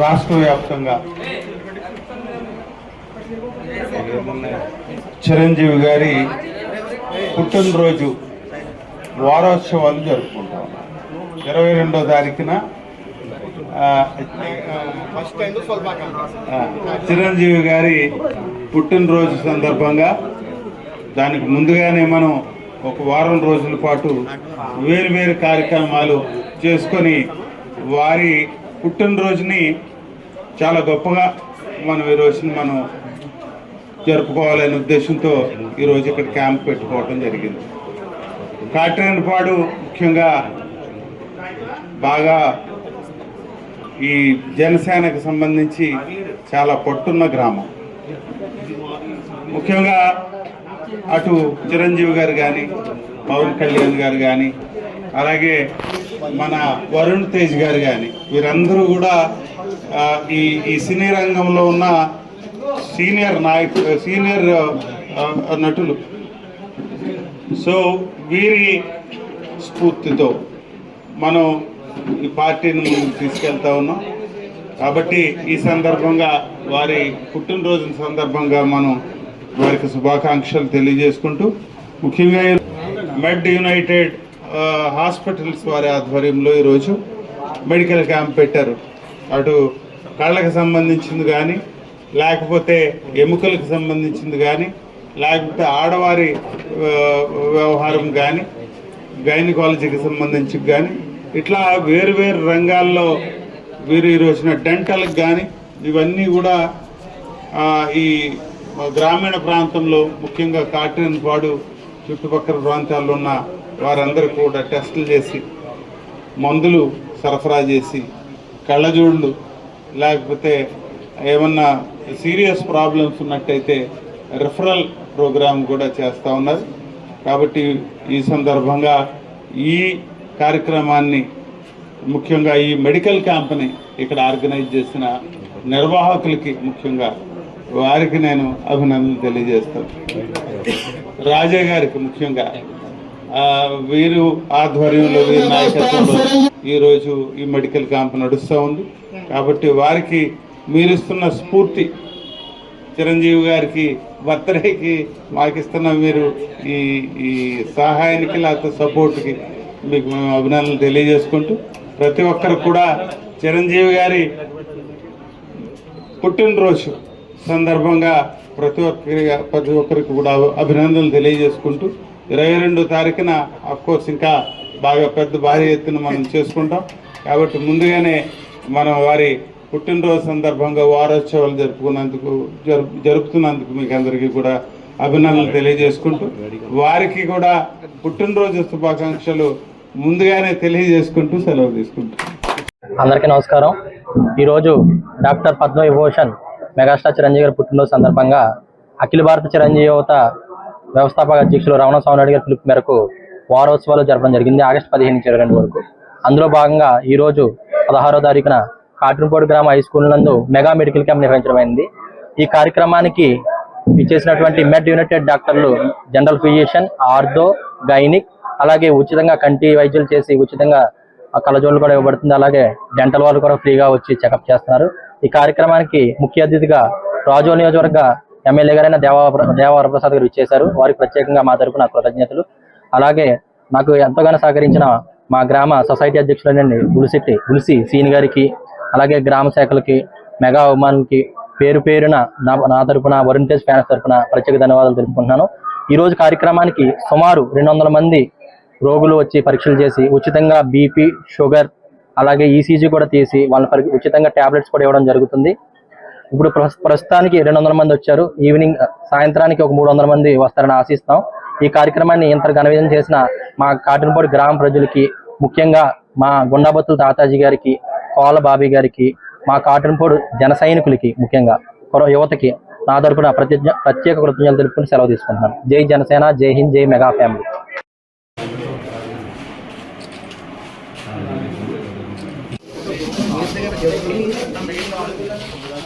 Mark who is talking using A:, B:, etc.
A: రాష్ట్ర వ్యాప్తంగా చిరంజీవి గారి పుట్టినరోజు వారోత్సవాలు జరుపుకుంటాం. ఇరవై రెండో తారీఖున చిరంజీవి గారి పుట్టినరోజు సందర్భంగా దానికి ముందుగానే మనం ఒక వారం రోజుల పాటు వేరు వేరు కార్యక్రమాలు చేసుకొని వారి పుట్టినరోజుని చాలా గొప్పగా మనం ఈ రోజుని మనం జరుపుకోవాలనే ఉద్దేశంతో ఈరోజు ఇక్కడ క్యాంప్ పెట్టుకోవడం జరిగింది. కాట్రేనిపాడు ముఖ్యంగా బాగా ఈ జనసేనకు సంబంధించి చాలా పట్టున్న గ్రామం. ముఖ్యంగా అటు చిరంజీవి గారు కానీ పవన్ కళ్యాణ్ గారు కానీ అలాగే మన వరుణ్ తేజ్ గారు కానీ వీరందరూ కూడా ఈ ఈ సినీ రంగంలో ఉన్న సీనియర్ నాయకు సీనియర్ నటులు. సో వీరి స్ఫూర్తితో మనం ఈ పార్టీని ముందుకు తీసుకెళ్తా ఉన్నాం. కాబట్టి ఈ సందర్భంగా వారి పుట్టినరోజు సందర్భంగా మనం వారికి శుభాకాంక్షలు తెలియజేసుకుంటూ ముఖ్యంగా మెడ్ యునైటెడ్ హాస్పిటల్స్ వారి ఆధ్వర్యంలో ఈరోజు మెడికల్ క్యాంప్ పెట్టారు. అటు కళ్ళకి సంబంధించింది కానీ లేకపోతే ఎముకలకు సంబంధించింది కానీ లేకపోతే ఆడవారి వ్యవహారం కానీ గైనకాలజీకి సంబంధించి కానీ ఇట్లా వేరు వేరు రంగాల్లో వీరు ఈ రోజున డెంటల్కి కానీ ఇవన్నీ కూడా ఈ మా గ్రామీణ ప్రాంతంలో ముఖ్యంగా కాటన్పాడు చుట్టుపక్కల ప్రాంతాల్లో ఉన్న వారందరూ కూడా టెస్టులు చేసి మందులు సరఫరా చేసి కళ్ళజోళ్ళు లేకపోతే ఏమన్నా సీరియస్ ప్రాబ్లమ్స్ ఉన్నట్టయితే రిఫరల్ ప్రోగ్రామ్ కూడా చేస్తూ ఉన్నారు. కాబట్టి ఈ సందర్భంగా ఈ కార్యక్రమాన్ని ముఖ్యంగా ఈ మెడికల్ క్యాంప్ని ఇక్కడ ఆర్గనైజ్ చేసిన నిర్వాహకులకి ముఖ్యంగా వారికి నేను అభినందనలు తెలియజేస్తాను. రాజా గారికి ముఖ్యంగా వీరు ఆధ్వర్యంలో వీరి నాయకత్వంలో ఈరోజు ఈ మెడికల్ క్యాంప్ నడుస్తూ ఉంది. కాబట్టి వారికి మీరిస్తున్న స్ఫూర్తి చిరంజీవి గారికి బర్త్డేకి మాకు ఇస్తున్న మీరు ఈ ఈ సహాయానికి లేకపోతే సపోర్ట్కి మీకు మేము అభినందనలు తెలియజేసుకుంటూ ప్రతి ఒక్కరు కూడా చిరంజీవి గారి పుట్టినరోజు సందర్భంగా ప్రతి ఒక్కరి ప్రతి ఒక్కరికి కూడా అభినందనలు తెలియజేసుకుంటూ ఇరవై రెండు తారీఖున కోర్స్ ఇంకా బాగా పెద్ద భారీ ఎత్తున మనం చేసుకుంటాం. కాబట్టి ముందుగానే మనం వారి పుట్టినరోజు సందర్భంగా వారోత్సవాలు జరుపుకున్నందుకు జరుపు జరుపుతున్నందుకు మీకు అందరికీ కూడా అభినందనలు తెలియజేసుకుంటూ వారికి కూడా పుట్టినరోజు శుభాకాంక్షలు ముందుగానే తెలియజేసుకుంటూ సెలవు తీసుకుంటాం.
B: అందరికీ నమస్కారం. ఈరోజు డాక్టర్ పద్మ విభూషణ్ మెగాస్టార్ చిరంజీవి గారి పుట్టినరోజు సందర్భంగా అఖిల భారత చిరంజీవి యువత వ్యవస్థాపక అధ్యక్షులు రమణస్వామి రెడ్డి గారి పిలుపు మేరకు వారోత్సవాలు జరపడం జరిగింది ఆగస్టు పదిహేను నుంచి ఇరవై రెండు వరకు. అందులో భాగంగా ఈరోజు పదహారో తారీఖున కాటన్పోడు గ్రామ హై స్కూల్ నందు మెగా మెడికల్ క్యాంప్ నిర్వహించడమైంది. ఈ కార్యక్రమానికి ఇచ్చేసినటువంటి మెడ్ యునైటెడ్ డాక్టర్లు జనరల్ ఫిజిషియన్ ఆర్థో గైనిక్ అలాగే ఉచితంగా కంటి వైద్యులు చేసి ఉచితంగా కళ్ళజోళ్ళు కూడా ఇవ్వబడుతుంది. అలాగే డెంటల్ వాళ్ళు కూడా ఫ్రీగా వచ్చి చెకప్ చేస్తున్నారు. ఈ కార్యక్రమానికి ముఖ్య అతిథిగా రాజో నియోజకవర్గ ఎమ్మెల్యే గారైన దేవా ప్రసాద్ గారు ఇచ్చేశారు వారికి ప్రత్యేకంగా మా తరపున కృతజ్ఞతలు. అలాగే నాకు ఎంతగానో సహకరించిన మా గ్రామ సొసైటీ అధ్యక్షులైన గులిసిట్టి గులిసి సీని గారికి అలాగే గ్రామ శాఖలకి మెగా అభిమానులకి పేరు పేరున నా నా తరపున వరుణ్ తేజ్ ఫ్యాన్స్ తరపున ప్రత్యేక ధన్యవాదాలు తెలుపుకుంటున్నాను. ఈ రోజు కార్యక్రమానికి సుమారు రెండు వందల మంది రోగులు వచ్చి పరీక్షలు చేసి ఉచితంగా బీపీ షుగర్ అలాగే ఈసీజీ కూడా తీసి వాళ్ళ పరి ఉచితంగా టాబ్లెట్స్ కూడా ఇవ్వడం జరుగుతుంది. ఇప్పుడు ప్రస్తుతానికి రెండు వందల మంది వచ్చారు. ఈవినింగ్ సాయంత్రానికి ఒక మూడు వందల మంది వస్తారని ఆశిస్తాం ఈ కార్యక్రమాన్ని ఇంత ఘనవిజయం చేసిన మా కాటన్పూడి గ్రామ ప్రజలకి ముఖ్యంగా మా గుండాబత్తుల తాతాజీ గారికి కోల బాబీ గారికి మా కాటన్పూడి జన సైనికులకి ముఖ్యంగా యువతకి నా తరపున ప్రత్యేక కృతజ్ఞతలు తెలుపుకుని సెలవు తీసుకుంటున్నాను. జై జనసేన జై హింద్ జై మెగా ఫ్యామిలీ. Thank you.